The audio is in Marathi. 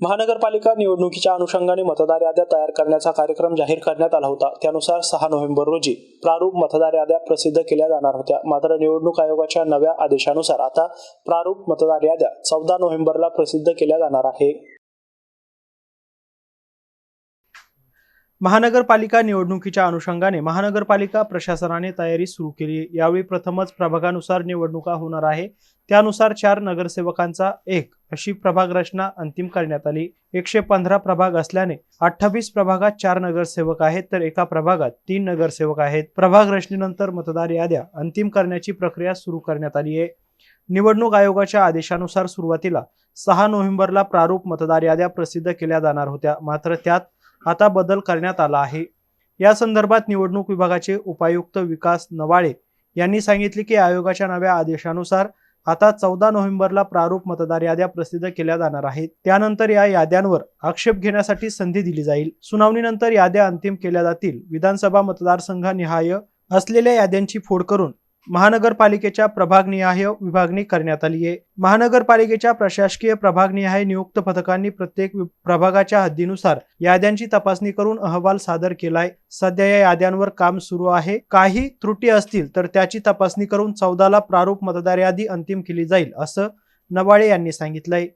महानगरपालिका निवडणुकीच्या अनुषंगाने मतदार याद्या तयार करण्याचा कार्यक्रम जाहीर करण्यात आला होता. त्यानुसार सहा नोव्हेंबर रोजी प्रारूप मतदार याद्या प्रसिद्ध केल्या जाणार होत्या. मात्र निवडणूक आयोगाच्या नव्या आदेशानुसार आता प्रारूप मतदार याद्या चौदा नोव्हेंबरला प्रसिद्ध केल्या जाणार आहे. महानगरपालिका निवडणुकीच्या अनुषंगाने महानगरपालिका प्रशासनाने तयारी सुरू केली. यावेळी प्रथमच प्रभागानुसार निवडणुका होणार आहे. त्यानुसार चार नगरसेवकांचा एक अशी प्रभाग रचना अंतिम करण्यात आली. एकशे पंधरा प्रभाग असल्याने अठ्ठावीस प्रभागात चार नगरसेवक आहेत तर एका प्रभागात तीन नगरसेवक आहेत. प्रभाग रचनेनंतर मतदार याद्या अंतिम करण्याची प्रक्रिया सुरू करण्यात आली आहे. निवडणूक आयोगाच्या आदेशानुसार सुरुवातीला सहा नोव्हेंबरला प्रारूप मतदार याद्या प्रसिद्ध केल्या जाणार होत्या. मात्र त्यात आता बदल करण्यात आला आहे. या संदर्भात निवडणूक विभागाचे उपायुक्त विकास नवाळे यांनी सांगितले की आयोगाच्या नव्या आदेशानुसार आता चौदा नोव्हेंबरला प्रारूप मतदार याद्या प्रसिद्ध केल्या जाणार आहेत. त्यानंतर या याद्यांवर आक्षेप घेण्यासाठी संधी दिली जाईल. सुनावणीनंतर याद्या अंतिम केल्या जातील. विधानसभा मतदारसंघनिहाय असलेल्या याद्यांची फोड करून महानगरपालिकेच्या प्रभागनिहाय विभागणी करण्यात आली आहे. महानगरपालिकेच्या प्रशासकीय प्रभागनिहाय नियुक्त पथकांनी प्रत्येक प्रभागाच्या हद्दीनुसार याद्यांची तपासणी करून अहवाल सादर केलाय. सध्या या याद्यांवर काम सुरू आहे. काही त्रुटी असतील तर त्याची तपासणी करून चौदाला प्रारूप मतदार यादी अंतिम केली जाईल असं नवाळे यांनी सांगितलंय.